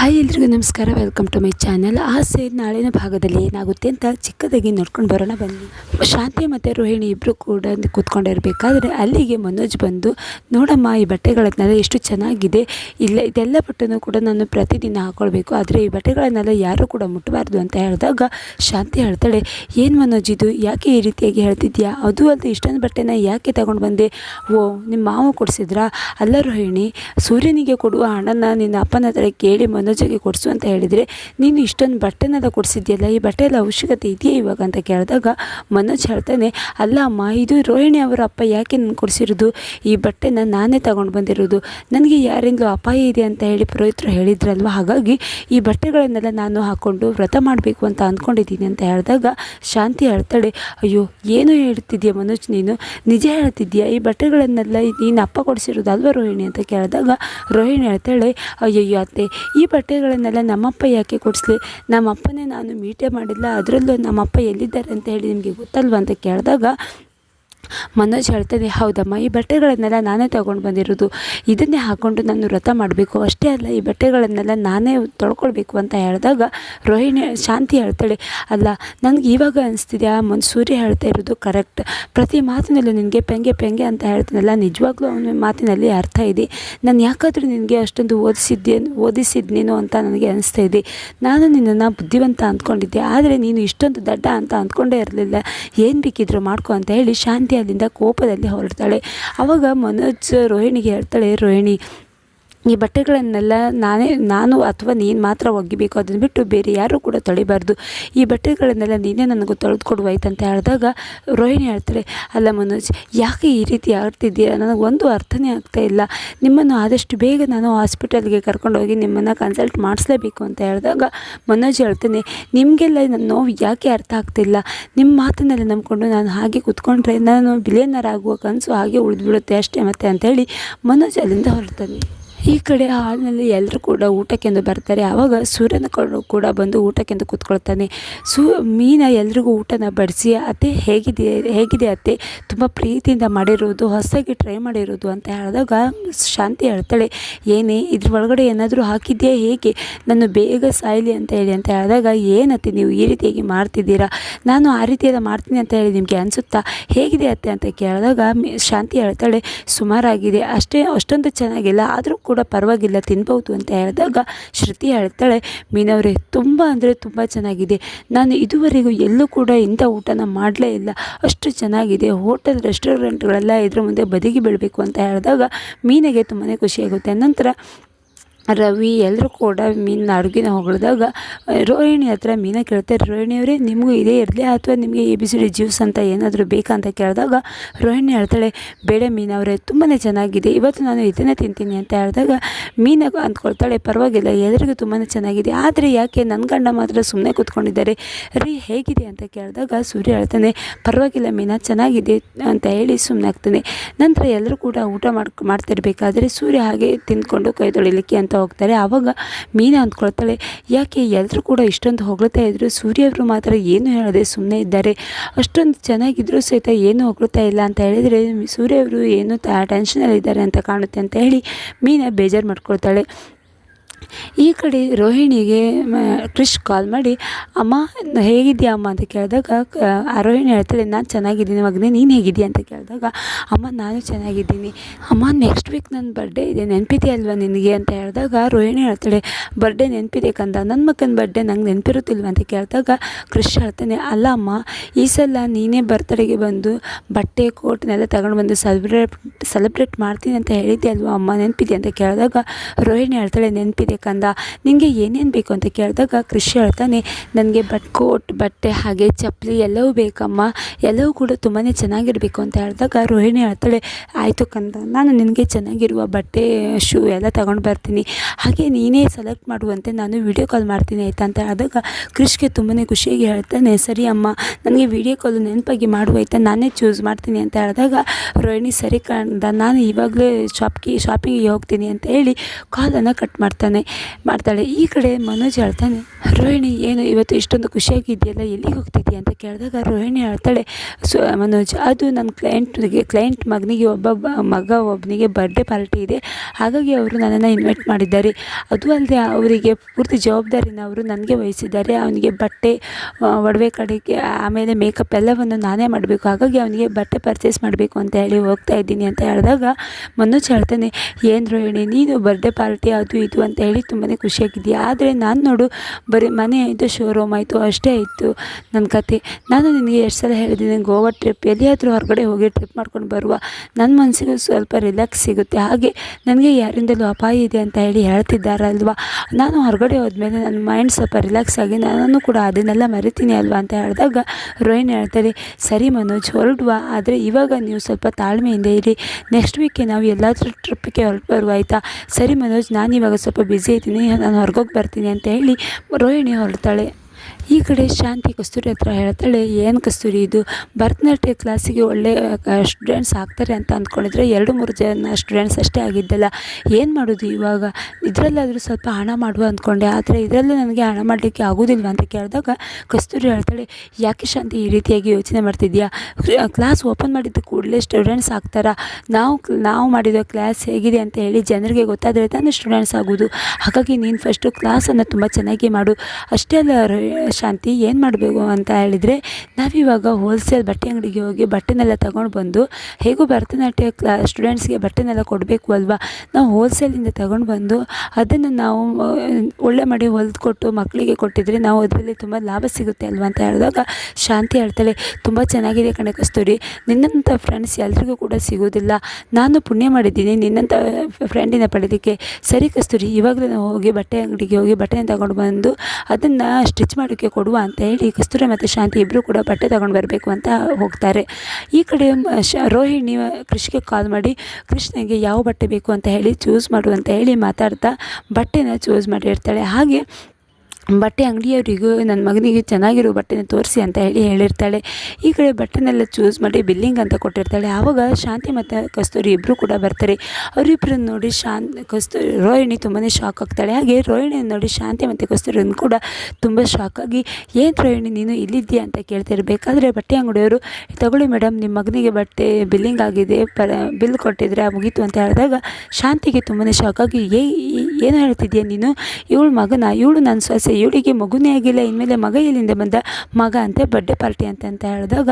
Hi ಎಲ್ರಿಗೂ ನಮಸ್ಕಾರ. Welcome to my channel ಆಸೆ ನಾಳಿನ ಭಾಗದಲ್ಲಿ ಏನಾಗುತ್ತೆ ಅಂತ ಚಿಕ್ಕದಾಗಿ ನೋಡ್ಕೊಂಡು ಬರೋಣ ಬನ್ನಿ. ಶಾಂತಿ ಮತ್ತು ರೋಹಿಣಿ ಇಬ್ಬರು ಕೂಡ ಕೂತ್ಕೊಂಡಿರಬೇಕಾದ್ರೆ ಅಲ್ಲಿಗೆ ಮನೋಜ್ ಬಂದು, ನೋಡಮ್ಮ ಈ ಬಟ್ಟೆಗಳನ್ನೆಲ್ಲ ಎಷ್ಟು ಚೆನ್ನಾಗಿದೆ. ಇಲ್ಲ, ಇದೆಲ್ಲ ಬಟ್ಟೆನೂ ಕೂಡ ನಾನು ಪ್ರತಿದಿನ ಹಾಕ್ಕೊಳ್ಬೇಕು ಆದರೆ ಈ ಬಟ್ಟೆಗಳನ್ನೆಲ್ಲ ಯಾರೂ ಕೂಡ ಮುಟ್ಟಬಾರ್ದು ಅಂತ ಹೇಳಿದಾಗ ಶಾಂತಿ ಹೇಳ್ತಾಳೆ, ಏನು ಮನೋಜ್ ಇದು? ಯಾಕೆ ಈ ರೀತಿಯಾಗಿ ಹೇಳ್ತಿದ್ಯಾ? ಅದು ಅಲ್ಲದೆ ಇಷ್ಟೊಂದು ಬಟ್ಟೆನ ಯಾಕೆ ತಗೊಂಡು ಬಂದೆ? ಓ ನಿಮ್ಮ ಮಾವ ಕೊಡಿಸಿದ್ರಾ? ಅಲ್ಲ ರೋಹಿಣಿ, ಸೂರ್ಯನಿಗೆ ಕೊಡುವ ಹಣನ ನಿನ್ನ ಅಪ್ಪನ ಹತ್ರ ಕೇಳಿ ಮನೋಜಿಗೆ ಕೊಡಿಸು ಅಂತ ಹೇಳಿದರೆ, ನೀನು ಇಷ್ಟೊಂದು ಬಟ್ಟೆನೆಲ್ಲ ಕೊಡಿಸಿದ್ಯಲ್ಲ, ಈ ಬಟ್ಟೆ ಅವಶ್ಯಕತೆ ಇದೆಯಾ ಇವಾಗ ಅಂತ ಕೇಳಿದಾಗ ಮನೋಜ್ ಹೇಳ್ತಾನೆ, ಅಲ್ಲ ಅಮ್ಮ, ಇದು ರೋಹಿಣಿ ಅವರ ಅಪ್ಪ ಯಾಕೆ ನಾನು ಕೊಡಿಸಿರೋದು? ಈ ಬಟ್ಟೆನ ನಾನೇ ತಗೊಂಡು ಬಂದಿರೋದು. ನನಗೆ ಯಾರಿಂದಲೂ ಅಪಾಯ ಇದೆ ಅಂತ ಹೇಳಿ ಪುರೋಹಿತರು ಹೇಳಿದ್ರಲ್ವ? ಹಾಗಾಗಿ ಈ ಬಟ್ಟೆಗಳನ್ನೆಲ್ಲ ನಾನು ಹಾಕ್ಕೊಂಡು ವ್ರತ ಮಾಡಬೇಕು ಅಂತ ಅಂದ್ಕೊಂಡಿದ್ದೀನಿ ಅಂತ ಹೇಳಿದಾಗ ಶಾಂತಿ ಹೇಳ್ತಾಳೆ, ಅಯ್ಯೋ, ಏನು ಹೇಳ್ತಿದ್ಯಾ ಮನೋಜ್ ನೀನು? ನಿಜ ಹೇಳ್ತಿದ್ಯಾ? ಈ ಬಟ್ಟೆಗಳನ್ನೆಲ್ಲ ನೀನು ಅಪ್ಪ ಕೊಡಿಸಿರೋದು ಅಲ್ವಾ ರೋಹಿಣಿ? ಅಂತ ಕೇಳಿದಾಗ ರೋಹಿಣಿ ಹೇಳ್ತಾಳೆ, ಅಯ್ಯಯ್ಯೋ ಅತ್ತೆ, ಈ ಬಟ್ಟೆಗಳನ್ನೆಲ್ಲ ನಮ್ಮಪ್ಪ ಯಾಕೆ ಕೊಡಿಸ್ಲಿ? ನಮ್ಮಪ್ಪನೇ ನಾನು ಮೀಟೇ ಮಾಡಿಲ್ಲ, ಅದರಲ್ಲೂ ನಮ್ಮಪ್ಪ ಎಲ್ಲಿದ್ದಾರೆ ಅಂತ ಹೇಳಿ ನಿಮಗೆ ಗೊತ್ತಲ್ವ ಅಂತ ಕೇಳಿದಾಗ ಮನೋಜ್ ಹೇಳ್ತಾನೆ ಹೌದಮ್ಮ, ಈ ಬಟ್ಟೆಗಳನ್ನೆಲ್ಲ ನಾನೇ ತೊಗೊಂಡು ಬಂದಿರೋದು. ಇದನ್ನೇ ಹಾಕ್ಕೊಂಡು ನಾನು ವ್ರತ ಮಾಡಬೇಕು. ಅಷ್ಟೇ ಅಲ್ಲ, ಈ ಬಟ್ಟೆಗಳನ್ನೆಲ್ಲ ನಾನೇ ತೊಳ್ಕೊಳ್ಬೇಕು ಅಂತ ಹೇಳಿದಾಗ ರೋಹಿಣಿ, ಶಾಂತಿ ಹೇಳ್ತಾಳೆ, ಅಲ್ಲ, ನನಗೆ ಇವಾಗ ಅನಿಸ್ತಿದೆ ಆ ಮನ್, ಸೂರ್ಯ ಹೇಳ್ತಾ ಇರೋದು ಕರೆಕ್ಟ್. ಪ್ರತಿ ಮಾತಿನಲ್ಲೂ ನಿನಗೆ ಪೆಂಗೆ ಪೆಂಗೆ ಅಂತ ಹೇಳ್ತಾನಲ್ಲ, ನಿಜವಾಗ್ಲೂ ಅವನ ಮಾತಿನಲ್ಲಿ ಅರ್ಥ ಇದೆ. ನಾನು ಯಾಕಾದರೂ ನಿನಗೆ ಅಷ್ಟೊಂದು ಓದಿಸಿದ್ದೆ ಓದಿಸಿದ್ನೇನೋ ಅಂತ ನನಗೆ ಅನಿಸ್ತಾ ಇದೆ. ನಾನು ನಿನ್ನನ್ನು ಬುದ್ಧಿವಂತ ಅಂದ್ಕೊಂಡಿದ್ದೆ. ಆದರೆ ನೀನು ಇಷ್ಟೊಂದು ದಡ್ಡ ಅಂತ ಅಂದ್ಕೊಂಡೇ ಇರಲಿಲ್ಲ. ಏನು ಬೇಕಿದ್ರು ಮಾಡ್ಕೊ ಅಂತ ಹೇಳಿ ಶಾಂತಿ ಅಲ್ಲಿಂದ ಕೋಪದಲ್ಲಿ ಹೊರಡ್ತಾಳೆ. ಆವಾಗ ಮನೋಜ್ ರೋಹಿಣಿಗೆ ಹೇಳ್ತಾಳೆ ರೋಹಿಣಿ ಈ ಬಟ್ಟೆಗಳನ್ನೆಲ್ಲ ನಾನೇ, ನಾನು ಅಥವಾ ನೀನು ಮಾತ್ರ ಒಗಿಬೇಕು ಅದನ್ನು ಬಿಟ್ಟು ಬೇರೆ ಯಾರೂ ಕೂಡ ತೊಳಿಬಾರ್ದು. ಈ ಬಟ್ಟೆಗಳನ್ನೆಲ್ಲ ನೀನೇ ನನಗೆ ತೊಳೆದು ಕೊಡುವಾಯ್ತು ಅಂತ ಹೇಳಿದಾಗ ರೋಹಿಣಿ ಹೇಳ್ತಾಳೆ, ಅಲ್ಲ ಮನೋಜ್, ಯಾಕೆ ಈ ರೀತಿ ಆಗ್ತಿದ್ದೀರಾ ನನಗೆ ಒಂದು ಅರ್ಥನೇ ಆಗ್ತಾ ಇಲ್ಲ. ನಿಮ್ಮನ್ನು ಆದಷ್ಟು ಬೇಗ ನಾನು ಹಾಸ್ಪಿಟಲ್ಗೆ ಕರ್ಕೊಂಡೋಗಿ ನಿಮ್ಮನ್ನು ಕನ್ಸಲ್ಟ್ ಮಾಡಿಸ್ಲೇಬೇಕು ಅಂತ ಹೇಳಿದಾಗ ಮನೋಜ್ ಹೇಳ್ತೇನೆ, ನಿಮಗೆಲ್ಲ ನನ್ನ ನೋವು ಯಾಕೆ ಅರ್ಥ ಆಗ್ತಿಲ್ಲ? ನಿಮ್ಮ ಮಾತನ್ನೆಲ್ಲ ನಂಬಿಕೊಂಡು ನಾನು ಹಾಗೆ ಕೂತ್ಕೊಂಡ್ರೆ ನಾನು ಬಿಲಿಯನರ್ ಆಗುವ ಕನಸು ಹಾಗೆ ಉಳಿದ್ಬಿಡುತ್ತೆ ಅಷ್ಟೇ ಮತ್ತೆ? ಅಂತೇಳಿ ಮನೋಜ್ ಅಲ್ಲಿಂದ ಹೊರಡ್ತಾನೆ. ಈ ಕಡೆ ಹಾಲ್ನಲ್ಲಿ ಎಲ್ಲರೂ ಕೂಡ ಊಟಕ್ಕೆಂದು ಬರ್ತಾರೆ. ಆವಾಗ ಸೂರ್ಯನ ಕೂಡ ಬಂದು ಊಟಕ್ಕೆಂದು ಕೂತ್ಕೊಳ್ತಾನೆ. ಸೂ, ಮೀನ ಎಲ್ರಿಗೂ ಊಟನ ಬಡಿಸಿ, ಅತ್ತೆ, ಹೇಗಿದೆ ಹೇಗಿದೆ ಅತ್ತೆ? ತುಂಬ ಪ್ರೀತಿಯಿಂದ ಮಾಡಿರೋದು, ಹೊಸದಾಗಿ ಟ್ರೈ ಮಾಡಿರೋದು, ಅಂತ ಹೇಳಿದಾಗ ಶಾಂತಿ ಹೇಳ್ತಾಳೆ, ಏನೇ, ಇದ್ರ ಒಳಗಡೆ ಏನಾದರೂ ಹಾಕಿದ್ಯಾ ಹೇಗೆ? ನಾನು ಬೇಗ ಸಾಯಲಿ ಅಂತ ಹೇಳಿ, ಅಂತ ಹೇಳಿದಾಗ ಏನತ್ತೆ ನೀವು ಈ ರೀತಿಯಾಗಿ ಮಾಡ್ತಿದ್ದೀರಾ? ನಾನು ಆ ರೀತಿಯಾದ ಮಾಡ್ತೀನಿ ಅಂತ ಹೇಳಿ ನಿಮಗೆ ಅನಿಸುತ್ತಾ? ಹೇಗಿದೆ ಅತ್ತೆ? ಅಂತ ಕೇಳಿದಾಗ ಶಾಂತಿ ಹೇಳ್ತಾಳೆ, ಸುಮಾರಾಗಿದೆ. ಅಷ್ಟೇ, ಅಷ್ಟೊಂದು ಚೆನ್ನಾಗಿಲ್ಲ. ಆದರೂ ಕೂಡ ಪರವಾಗಿಲ್ಲ, ತಿನ್ಬೋದು ಅಂತ ಹೇಳಿದಾಗ ಶ್ರುತಿ ಹೇಳ್ತಾಳೆ, ಮೀನವರೇ, ತುಂಬ ಅಂದರೆ ತುಂಬ ಚೆನ್ನಾಗಿದೆ. ನಾನು ಇದುವರೆಗೂ ಎಲ್ಲೂ ಕೂಡ ಇಂಥ ಊಟನ ಮಾಡಲೇ ಇಲ್ಲ. ಅಷ್ಟು ಚೆನ್ನಾಗಿದೆ. ಹೋಟೆಲ್, ರೆಸ್ಟೋರೆಂಟ್ಗಳೆಲ್ಲ ಇದ್ರ ಮುಂದೆ ಬದಿಗೆ ಬೀಳಬೇಕು ಅಂತ ಹೇಳಿದಾಗ ಮೀನಿಗೆ ತುಂಬಾ ಖುಷಿಯಾಗುತ್ತೆ ನಂತರ ರವಿ ಎಲ್ಲರೂ ಕೂಡ ಮೀನಿನ ಅಡುಗೆನ ಹೊಗಳಿದಾಗ ರೋಹಿಣಿ ಹತ್ರ ಮೀನ ಕೇಳ್ತಾರೆ. ರೋಹಿಣಿಯವರೇ ನಿಮಗೂ ಇದೇ ಇರಲಿ ಅಥವಾ ನಿಮಗೆ A B C D juice ಅಂತ ಏನಾದರೂ ಬೇಕಾ ಅಂತ ಕೇಳಿದಾಗ, ರೋಹಿಣಿ ಹೇಳ್ತಾಳೆ, ಬೇಡ ಮೀನವರೇ ತುಂಬಾ ಚೆನ್ನಾಗಿದೆ. ಇವತ್ತು ನಾನು ಇದನ್ನೇ ತಿಂತೀನಿ ಅಂತ ಹೇಳಿದಾಗ, ಮೀನ ಅಂದ್ಕೊಳ್ತಾಳೆ, ಪರವಾಗಿಲ್ಲ ಎಲ್ಲರಿಗೂ ತುಂಬಾ ಚೆನ್ನಾಗಿದೆ. ಆದರೆ ಯಾಕೆ ನನ್ನ ಗಂಡ ಮಾತ್ರ ಸುಮ್ಮನೆ ಕೂತ್ಕೊಂಡಿದ್ದಾರೆ? ರೀ, ಹೇಗಿದೆ ಅಂತ ಕೇಳಿದಾಗ, ಸೂರ್ಯ ಹೇಳ್ತಾನೆ, ಪರವಾಗಿಲ್ಲ ಮೀನ, ಚೆನ್ನಾಗಿದೆ ಅಂತ ಹೇಳಿ ಸುಮ್ಮನೆ ಆಗ್ತಾನೆ. ನಂತರ ಎಲ್ಲರೂ ಕೂಡ ಊಟ ಮಾಡ್ಕೊ, ಮಾಡ್ತಿರ್ಬೇಕಾದ್ರೆ ಸೂರ್ಯ ಹಾಗೆ ತಿಂದ್ಕೊಂಡು ಕೈ ತೊಳಿಲಿಕ್ಕೆ ಅಂತ ಹೋಗ್ತಾರೆ. ಆವಾಗ ಮೀನಾ ಅಂದ್ಕೊಳ್ತಾಳೆ, ಯಾಕೆ ಎಲ್ಲರೂ ಕೂಡ ಇಷ್ಟೊಂದು ಹೊಗಳ್ತಾ ಇದ್ರು? ಸೂರ್ಯ ಅವರು ಮಾತ್ರ ಏನು ಹೇಳದೆ ಸುಮ್ಮನೆ ಇದ್ದಾರೆ. ಅಷ್ಟೊಂದು ಚೆನ್ನಾಗಿದ್ರು ಸಹಿತ ಏನು ಹೊಗಳ್ತಾ ಇಲ್ಲ ಅಂತ ಹೇಳಿದರೆ ಸೂರ್ಯ ಅವರು ಏನು ಟೆನ್ಷನಲ್ಲಿದ್ದಾರೆ ಅಂತ ಕಾಣುತ್ತೆ ಅಂತ ಹೇಳಿ ಮೀನ ಬೇಜಾರು ಮಾಡ್ಕೊಳ್ತಾಳೆ. ಈ ಕಡೆ ರೋಹಿಣಿಗೆ ಕ್ರಿಶ್ ಕಾಲ್ ಮಾಡಿ, ಅಮ್ಮ, ಹೇಗಿದ್ದೀಯಾ ಅಮ್ಮ? ಅಂತ ಕೇಳಿದಾಗ ರೋಹಿಣಿ ಹೇಳ್ತಾಳೆ, ನಾನು ಚೆನ್ನಾಗಿದ್ದೀನಿ ಮಗನೇ, ನೀನು ಹೇಗಿದ್ಯಾ ಅಂತ ಕೇಳಿದಾಗ, ಅಮ್ಮ, ನಾನು ಚೆನ್ನಾಗಿದ್ದೀನಿ. ಅಮ್ಮ ನೆಕ್ಸ್ಟ್ ವೀಕ್ ನನ್ನ ಬರ್ಡೇ ಇದೆ, ನೆನಪಿದೆ ಅಲ್ವಾ ನಿನಗೆ? ಅಂತ ಹೇಳಿದಾಗ, ರೋಹಿಣಿ ಹೇಳ್ತಾಳೆ ಬರ್ಡೇ ನೆನಪಿದೆ ಕಂದ ನನ್ನ ಮಗನ ಬರ್ಡೇ ನಂಗೆ ನೆನಪಿರುತ್ತಿಲ್ವ? ಅಂತ ಕೇಳಿದಾಗ, ಕ್ರಿಶ್ ಹೇಳ್ತಾನೆ, ಅಲ್ಲ ಅಮ್ಮ, ಈ ಸಲ ನೀನೇ ಬರ್ತಡೆಗೆ ಬಂದು ಬಟ್ಟೆ ಕೋಟ್ನೆಲ್ಲ ತಗೊಂಡು ಬಂದು ಸೆಲೆಬ್ರೇಟ್ ಸೆಲೆಬ್ರೇಟ್ ಮಾಡ್ತೀನಿ ಅಂತ ಹೇಳಿದ್ದೆ ಅಲ್ವಾ ಅಮ್ಮ ನೆನಪಿದೆ ಅಂತ ಕೇಳಿದಾಗ, ರೋಹಿಣಿ ಹೇಳ್ತಾಳೆ, ನೆನಪಿದೆ ಕಂದ ನಿನಗೆ ಏನೇನು ಬೇಕು ಅಂತ ಕೇಳಿದಾಗ ಕೃಷಿ ಹೇಳ್ತಾನೆ, ನನಗೆ ಬಟ್ ಕೋಟ್, ಬಟ್ಟೆ, ಹಾಗೆ ಚಪ್ಪಲಿ ಎಲ್ಲವೂ ಬೇಕಮ್ಮ. ಎಲ್ಲವೂ ಕೂಡ ತುಂಬಾ ಚೆನ್ನಾಗಿರಬೇಕು. ಅಂತ ಹೇಳಿದಾಗ ರೋಹಿಣಿ ಹೇಳ್ತಾಳೆ, ಆಯಿತು ಕಂದ, ನಾನು ನಿನಗೆ ಚೆನ್ನಾಗಿರುವ ಬಟ್ಟೆ, ಶೂ ಎಲ್ಲ ತಗೊಂಡು ಬರ್ತೀನಿ. ಹಾಗೆ ನೀನೇ ಸೆಲೆಕ್ಟ್ ಮಾಡುವಂತೆ ನಾನು ವಿಡಿಯೋ ಕಾಲ್ ಮಾಡ್ತೀನಿ ಆಯ್ತಾ? ಅಂತ ಹೇಳಿದಾಗ ಕೃಷಿಗೆ ತುಂಬಾ ಖುಷಿಯಾಗಿ ಹೇಳ್ತಾನೆ, ಸರಿ ಅಮ್ಮ, ನನಗೆ ವಿಡಿಯೋ ಕಾಲ್ ನೆನಪಾಗಿ ಮಾಡು ಆಯಿತಾ? ನಾನೇ ಚೂಸ್ ಮಾಡ್ತೀನಿ. ಅಂತ ಹೇಳಿದಾಗ ರೋಹಿಣಿ, ಸರಿ ಕಂದ, ನಾನು ಇವಾಗಲೇ ಶಾಪ್ಗೆ ಶಾಪಿಂಗಿಗೆ ಹೋಗ್ತೀನಿ. ಅಂತ ಹೇಳಿ ಕಾಲನ್ನು ಕಟ್ ಮಾಡ್ತಾನೆ. ಮಾಡ್ತಾಳೆ, ಈ ಕಡೆ ಮನೋಜ್ ಹೇಳ್ತಾನೆ, ರೋಹಿಣಿ, ಏನು ಇವತ್ತು ಇಷ್ಟೊಂದು ಖುಷಿಯಾಗಿದೆಯಲ್ಲ, ಎಲ್ಲಿಗೆ ಹೋಗ್ತಿದ್ದೀಯ ಅಂತ ಕೇಳಿದಾಗ ರೋಹಿಣಿ ಹೇಳ್ತಾಳೆ, ಸೊ, ಮನೋಜ್, ಅದು ನನ್ನ ಕ್ಲೈಂಟ್ಗೆ ಕ್ಲೈಂಟ್ ಮಗನಿಗೆ ಒಬ್ಬ, ಮಗ ಒಬ್ಬನಿಗೆ ಬರ್ಡೇ ಪಾರ್ಟಿ ಇದೆ. ಹಾಗಾಗಿ ಅವರು ನನ್ನನ್ನು ಇನ್ವೈಟ್ ಮಾಡಿದ್ದಾರೆ. ಅದು ಅಲ್ಲದೆ ಅವರಿಗೆ ಪೂರ್ತಿ ಜವಾಬ್ದಾರಿನ ಅವರು ನನಗೆ ವಹಿಸಿದ್ದಾರೆ. ಅವನಿಗೆ ಬಟ್ಟೆ ಒಡವೆ ಕಡೆಗೆ, ಆಮೇಲೆ ಮೇಕಪ್ ಎಲ್ಲವನ್ನು ನಾನೇ ಮಾಡಬೇಕು. ಹಾಗಾಗಿ ಅವನಿಗೆ ಬಟ್ಟೆ ಪರ್ಚೇಸ್ ಮಾಡಬೇಕು ಅಂತ ಹೇಳಿ ಹೋಗ್ತಾ ಇದ್ದೀನಿ. ಅಂತ ಹೇಳಿದಾಗ ಮನೋಜ್ ಹೇಳ್ತಾನೆ, ಏನು ರೋಹಿಣಿ, ನೀನು ಬರ್ಡೇ ಪಾರ್ಟಿ ಅದು ಇದು ಅಂತ ತುಂಬಾ ಖುಷಿಯಾಗಿದೆ ಆದರೆ ನಾನು ನೋಡು, ಬರೀ ಮನೆ ಆಯಿತು ಶೋರೂಮ್ ಆಯಿತು, ಅಷ್ಟೇ ಆಯಿತು ನನ್ನ ಕತೆ. ನಾನು ನಿನಗೆ ಎಷ್ಟು ಸಲ ಹೇಳಿದ್ದೀನಿ, ಗೋವಾ ಟ್ರಿಪ್ ಎಲ್ಲಿಯಾದರೂ ಹೊರಗಡೆ ಹೋಗಿ ಟ್ರಿಪ್ ಮಾಡ್ಕೊಂಡು ಬರುವ. ನನ್ನ ಮನಸ್ಸಿಗೂ ಸ್ವಲ್ಪ ರಿಲ್ಯಾಕ್ಸ್ ಸಿಗುತ್ತೆ. ಹಾಗೆ ನನಗೆ ಯಾರಿಂದಲೂ ಅಪಾಯ ಇದೆ ಅಂತ ಹೇಳಿ ಹೇಳ್ತಿದ್ದಾರಲ್ವ? ನಾನು ಹೊರಗಡೆ ಹೋದ್ಮೇಲೆ ನನ್ನ ಮೈಂಡ್ ಸ್ವಲ್ಪ ರಿಲ್ಯಾಕ್ಸ್ ಆಗಿ ನಾನು ಕೂಡ ಅದನ್ನೆಲ್ಲ ಮರಿತೀನಿ ಅಲ್ವಾ ಅಂತ ಹೇಳಿದಾಗ ರೋಹಿಣಿ ಹೇಳ್ತಾರೆ ಸರಿ ಮನೋಜ್, ಹೊರಡುವ. ಆದರೆ ಇವಾಗ ನೀವು ಸ್ವಲ್ಪ ತಾಳ್ಮೆಯಿಂದ ಇರಿ. ನೆಕ್ಸ್ಟ್ ವೀಕೆ ನಾವು ಎಲ್ಲಾದರೂ ಟ್ರಿಪ್ಪಿಗೆ ಹೊರಟು ಬರುವ, ಆಯಿತಾ? ಸರಿ ಮನೋಜ್, ನಾನು ಇವಾಗ ಸ್ವಲ್ಪ ಬ್ಯುಸಿ ಇದ್ದೀನಿ ನಾನು ಹೊರಗೋಗಿ ಬರ್ತೀನಿ ಅಂತ ಹೇಳಿ ರೋಹಿಣಿ ಹೊರಡ್ತಾಳೆ. ಈ ಕಡೆ ಶಾಂತಿ ಕಸ್ತೂರಿ ಹತ್ರ ಹೇಳ್ತಾಳೆ, ಏನು ಕಸ್ತೂರಿ ಇದು? ಭರತನಾಟ್ಯ ಕ್ಲಾಸಿಗೆ ಒಳ್ಳೆ ಸ್ಟೂಡೆಂಟ್ಸ್ ಆಗ್ತಾರೆ ಅಂತ ಅಂದ್ಕೊಂಡಿದ್ರೆ ಎರಡು, ಮೂರು ಜನ ಸ್ಟೂಡೆಂಟ್ಸ್ ಅಷ್ಟೇ ಆಗಿದ್ದಲ್ಲ. ಏನು ಮಾಡೋದು ಇವಾಗ? ಇದರಲ್ಲಾದರೂ ಸ್ವಲ್ಪ ಹಣ ಮಾಡುವ ಅಂದ್ಕೊಂಡೆ. ಆದರೆ ಇದರಲ್ಲೂ ನನಗೆ ಹಣ ಮಾಡಲಿಕ್ಕೆ ಆಗೋದಿಲ್ವ? ಅಂತ ಕೇಳಿದಾಗ ಕಸ್ತೂರಿ ಹೇಳ್ತಾಳೆ, ಯಾಕೆ ಶಾಂತಿ ಈ ರೀತಿಯಾಗಿ ಯೋಚನೆ ಮಾಡ್ತಿದ್ಯಾ ಕ್ಲಾಸ್ ಓಪನ್ ಮಾಡಿದ್ದ ಕೂಡಲೇ ಸ್ಟೂಡೆಂಟ್ಸ್ ಆಗ್ತಾರಾ? ನಾವು ನಾವು ಮಾಡಿದ ಕ್ಲಾಸ್ ಹೇಗಿದೆ ಅಂತ ಹೇಳಿ ಜನರಿಗೆ ಗೊತ್ತಾದರೆ ತಾನೇ ಸ್ಟೂಡೆಂಟ್ಸ್ ಆಗೋದು. ಹಾಗಾಗಿ ನೀನು ಫಸ್ಟು ಕ್ಲಾಸನ್ನು ತುಂಬ ಚೆನ್ನಾಗಿ ಮಾಡು. ಅಷ್ಟೇ ಅಲ್ಲ ಶಾಂತಿ ಏನು ಮಾಡಬೇಕು ಅಂತ ಹೇಳಿದರೆ ನಾವಿವಾಗ ಹೋಲ್ಸೇಲ್ ಬಟ್ಟೆ ಅಂಗಡಿಗೆ ಹೋಗಿ ಬಟ್ಟೆನೆಲ್ಲ ತಗೊಂಡು ಬಂದು ಹೇಗೂ ಭರತನಾಟ್ಯ ಕ್ಲಾ ಸ್ಟೂಡೆಂಟ್ಸ್ಗೆ ಬಟ್ಟೆನೆಲ್ಲ ಕೊಡಬೇಕು ಅಲ್ವಾ? ನಾವು ಹೋಲ್ಸೇಲಿಂದ ತಗೊಂಡು ಬಂದು ಅದನ್ನು ನಾವು ಒಳ್ಳೆ ಮಾಡಿ ಹೊಲ್ದು ಕೊಟ್ಟು ಮಕ್ಕಳಿಗೆ ಕೊಟ್ಟಿದ್ರೆ ನಾವು ಅದರಲ್ಲಿ ತುಂಬ ಲಾಭ ಸಿಗುತ್ತೆ ಅಲ್ವಾ ಅಂತ ಹೇಳಿದಾಗ ಶಾಂತಿ ಹೇಳ್ತಾಳೆ. ತುಂಬ ಚೆನ್ನಾಗಿದೆ ಕಣೆ ಕಸ್ತೂರಿ. ನಿನ್ನಂಥ ಫ್ರೆಂಡ್ಸ್ ಎಲ್ರಿಗೂ ಕೂಡ ಸಿಗೋದಿಲ್ಲ. ನಾನು ಪುಣ್ಯ ಮಾಡಿದ್ದೀನಿ ನಿನ್ನಂಥ ಫ್ರೆಂಡಿನ ಪಡೆಯೋದಕ್ಕೆ ಸರಿ ಕಸ್ತೂರಿ, ಇವಾಗಲೇ ನಾವು ಹೋಗಿ ಬಟ್ಟೆ ಅಂಗಡಿಗೆ ಹೋಗಿ ಬಟ್ಟೆನ ತಗೊಂಡು ಬಂದು ಅದನ್ನು ಸ್ಟಿಚ್ ಮಾಡೋಕ್ಕೆ ಕೊಡುವ ಅಂತ ಹೇಳಿ ಕಸ್ತೂರಿ ಮತ್ತು ಶಾಂತಿ ಇಬ್ಬರು ಕೂಡ ಬಟ್ಟೆ ತಗೊಂಡು ಬರಬೇಕು ಅಂತ ಹೋಗ್ತಾರೆ. ಈ ಕಡೆ ಶ, ರೋಹಿಣಿ ಕೃಷಿಗೆ ಕಾಲ್ ಮಾಡಿ, ಕೃಷ್ಣಗೆ ಯಾವ ಬಟ್ಟೆ ಬೇಕು ಅಂತ ಹೇಳಿ ಚೂಸ್ ಮಾಡು ಅಂತ ಹೇಳಿ ಮಾತಾಡ್ತಾ ಬಟ್ಟೆನ ಚೂಸ್ ಮಾಡಿರ್ತಾಳೆ. ಹಾಗೆ ಬಟ್ಟೆ ಅಂಗಡಿಯವರಿಗೂ ನನ್ನ ಮಗನಿಗೆ ಚೆನ್ನಾಗಿರೋ ಬಟ್ಟೆನ ತೋರಿಸಿ ಅಂತ ಹೇಳಿ ಹೇಳಿರ್ತಾಳೆ. ಈ ಕಡೆ ಬಟ್ಟೆನೆಲ್ಲ ಚೂಸ್ ಮಾಡಿ ಬಿಲ್ಲಿಂಗ್ ಅಂತ ಕೊಟ್ಟಿರ್ತಾಳೆ. ಆವಾಗ ಶಾಂತಿ ಮತ್ತು ಕಸ್ತೂರಿ ಇಬ್ಬರು ಕೂಡ ಬರ್ತಾರೆ. ಅವರಿಬ್ಬರನ್ನು ನೋಡಿ ಶಾಂತ್ ಕಸ್ತೂರಿ, ರೋಹಿಣಿ ತುಂಬಾ ಶಾಕ್ ಆಗ್ತಾಳೆ. ಹಾಗೆ ರೋಹಿಣಿಯನ್ನು ನೋಡಿ ಶಾಂತಿ ಮತ್ತು ಕಸ್ತೂರಿಯನ್ನು ಕೂಡ ತುಂಬ ಶಾಕ್ ಆಗಿ, ಏನು ರೋಹಿಣಿ, ನೀನು ಇಲ್ಲಿದ್ದೀಯಾ? ಅಂತ ಕೇಳ್ತಿರ್ಬೇಕಾದ್ರೆ ಬಟ್ಟೆ ಅಂಗಡಿಯವರು ತಗೊಳ್ಳಿ ಮೇಡಮ್ ನಿಮ್ಮ ಮಗನಿಗೆ ಬಟ್ಟೆ ಬಿಲ್ಲಿಂಗ್ ಆಗಿದೆ, ಪರ ಬಿಲ್ ಕೊಟ್ಟಿದ್ರೆ ಮುಗೀತು ಅಂತ ಹೇಳಿದಾಗ ಶಾಂತಿಗೆ ತುಂಬಾ ಶಾಕ್ ಆಗಿ ಏ, ಏನು ಹೇಳ್ತಿದ್ಯಾ ನೀನು? ಇವಳು ಮಗನ? ಇವಳು ನನ್ನ ಸೊಸೆ ಇವಳಿಗೆ ಮಗುನೇ ಆಗಿಲ್ಲ, ಇನ್ಮೇಲೆ ಮಗ ಎಲ್ಲಿಂದ ಬಂದ? ಮಗ ಅಂತೆ ಬರ್ಡೇ ಪಾರ್ಟಿ ಅಂತ ಅಂತ ಹೇಳಿದಾಗ,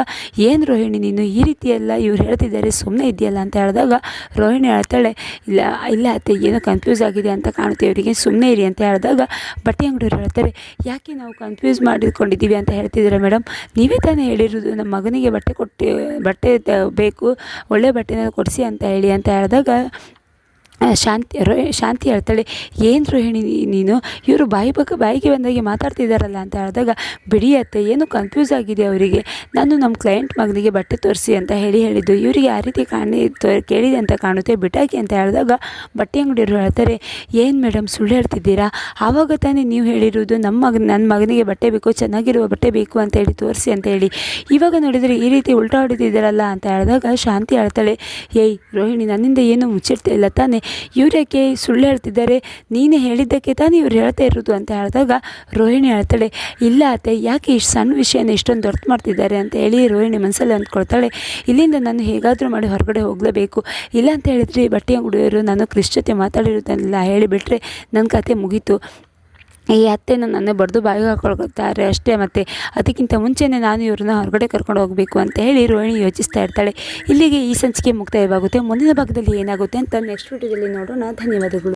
ಏನು ರೋಹಿಣಿ ನೀನು? ಈ ರೀತಿ ಎಲ್ಲ ಇವ್ರು ಹೇಳ್ತಿದ್ದಾರೆ ಸುಮ್ಮನೆ ಇದೆಯಲ್ಲ ಅಂತ ಹೇಳಿದಾಗ, ರೋಹಿಣಿ ಹೇಳ್ತಾಳೆ, ಇಲ್ಲ ಇಲ್ಲ ಅತ್ತೆ, ಏನೋ ಕನ್ಫ್ಯೂಸ್ ಆಗಿದೆ ಅಂತ ಕಾಣುತ್ತೆ, ಇವರಿಗೆ ಸುಮ್ಮನೆ ಇರಿ ಅಂತ ಹೇಳಿದಾಗ, ಬಟ್ಟೆ ಅಂಗಡಿಯವ್ರು ಹೇಳ್ತಾರೆ, ಯಾಕೆ ನಾವು ಕನ್ಫ್ಯೂಸ್ ಮಾಡಿಕೊಂಡಿದ್ದೀವಿ ಅಂತ ಹೇಳ್ತಿದ್ದೀರಾ ಮೇಡಮ್ ನೀವೇ ತಾನೇ ಹೇಳಿರೋದು, ನಮ್ಮ ಮಗನಿಗೆ ಬಟ್ಟೆ ಕೊಟ್ಟು, ಬಟ್ಟೆ ಬೇಕು, ಒಳ್ಳೆ ಬಟ್ಟೆನ ಕೊಡಿಸಿ ಅಂತ ಹೇಳಿ ಅಂತ ಹೇಳಿದಾಗ ಶಾಂತಿ ಶಾಂತಿ ಹೇಳ್ತಾಳೆ, ಏನು ರೋಹಿಣಿ ನೀನು? ಇವರು ಬಾಯಿ ಬಗ್ಗೆ, ಬಾಯಿಗೆ ಬಂದಾಗೆ ಮಾತಾಡ್ತಿದ್ದಾರಲ್ಲ ಅಂತ ಹೇಳಿದಾಗ, ಬಿಡಿ ಅತ್ತೆ, ಏನು ಕನ್ಫ್ಯೂಸ್ ಆಗಿದೆ ಅವರಿಗೆ? ನಾನು ನಮ್ಮ ಕ್ಲೈಂಟ್ ಮಗನಿಗೆ ಬಟ್ಟೆ ತೋರಿಸಿ ಅಂತ ಹೇಳಿ ಹೇಳಿದ್ದು. ಇವರಿಗೆ ಆ ರೀತಿ ಕಾಣಿ ಕೇಳಿದೆ ಅಂತ ಕಾಣುತ್ತೆ ಬಿಟಾಕಿ ಅಂತ ಹೇಳಿದಾಗ, ಬಟ್ಟೆ ಅಂಗಡಿಯವರು ಹೇಳ್ತಾರೆ, ಏನು ಮೇಡಮ್ ಸುಳ್ಳು ಹೇಳ್ತಿದ್ದೀರಾ? ಆವಾಗ ತಾನೇ ನೀವು ಹೇಳಿರೋದು ನಮ್ಮ ಮಗ ನನ್ನ ಮಗನಿಗೆ ಬಟ್ಟೆ ಬೇಕು, ಚೆನ್ನಾಗಿರುವ ಬಟ್ಟೆ ಬೇಕು ಅಂತ ಹೇಳಿ ತೋರಿಸಿ ಅಂತ ಹೇಳಿ. ಇವಾಗ ನೋಡಿದರೆ ಈ ರೀತಿ ಉಲ್ಟಾ ಹೊಡಿತಿದ್ದೀರಲ್ಲ ಅಂತ ಹೇಳಿದಾಗ, ಶಾಂತಿ ಹೇಳ್ತಾಳೆ, ಏಯ್, ರೋಹಿಣಿ ನನ್ನಿಂದ ಏನು ಮುಚ್ಚಿಡ್ತಾ ಇಲ್ಲ ತಾನೇ? ಇವ್ರ್ಯಾಕೆ ಸುಳ್ಳು ಹೇಳ್ತಿದ್ದಾರೆ. ನೀನೇ ಹೇಳಿದ್ದಕ್ಕೆ ತಾನೇ ಇವ್ರು ಹೇಳ್ತಾ ಇರೋದು ಅಂತ ಹೇಳಿದಾಗ ರೋಹಿಣಿ ಹೇಳ್ತಾಳೆ, ಇಲ್ಲ ಅತ್ತೆ, ಯಾಕೆ ಇಷ್ಟು ಸಣ್ಣ ವಿಷಯನ ಇಷ್ಟೊಂದು ದೊಡ್ಡ ಮಾಡ್ತಿದ್ದಾರೆ? ಅಂತ ಹೇಳಿ ರೋಹಿಣಿ ಮನಸ್ಸಲ್ಲಿ ಅಂದ್ಕೊಳ್ತಾಳೆ, ಇಲ್ಲಿಂದ ನಾನು ಹೇಗಾದರೂ ಮಾಡಿ ಹೊರಗಡೆ ಹೋಗಲೇಬೇಕು. ಇಲ್ಲ ಅಂತ ಹೇಳಿದ್ರೆ ಬಟ್ಟೆ ಅಂಗಡಿಯವರು ನಾನು ಕ್ರಿಶ್ ಜೊತೆ ಮಾತಾಡಿರೋದನ್ನೆಲ್ಲ ಹೇಳಿಬಿಟ್ರೆ ನನ್ನ ಕತೆ ಮುಗೀತು. ಈ ಅತ್ತೆನ ನನ್ನ ಬಡ್ದು ಬಾಯಿಗೆ ಹಾಕೊಳ್ತಾರೆ ಅಷ್ಟೇ. ಮತ್ತು ಅದಕ್ಕಿಂತ ಮುಂಚೆನೇ ನಾನು ಇವ್ರನ್ನ ಹೊರಗಡೆ ಕರ್ಕೊಂಡು ಹೋಗಬೇಕು ಅಂತ ಹೇಳಿ ರೋಹಿಣಿ ಯೋಚಿಸ್ತಾ ಇರ್ತಾಳೆ. ಇಲ್ಲಿಗೆ ಈ ಸಂಚಿಕೆ ಮುಕ್ತಾಯವಾಗುತ್ತೆ. ಮುಂದಿನ ಭಾಗದಲ್ಲಿ ಏನಾಗುತ್ತೆ ಅಂತ ನೆಕ್ಸ್ಟ್ ವಿಡಿಯೋದಲ್ಲಿ ನೋಡೋಣ. ಧನ್ಯವಾದಗಳು.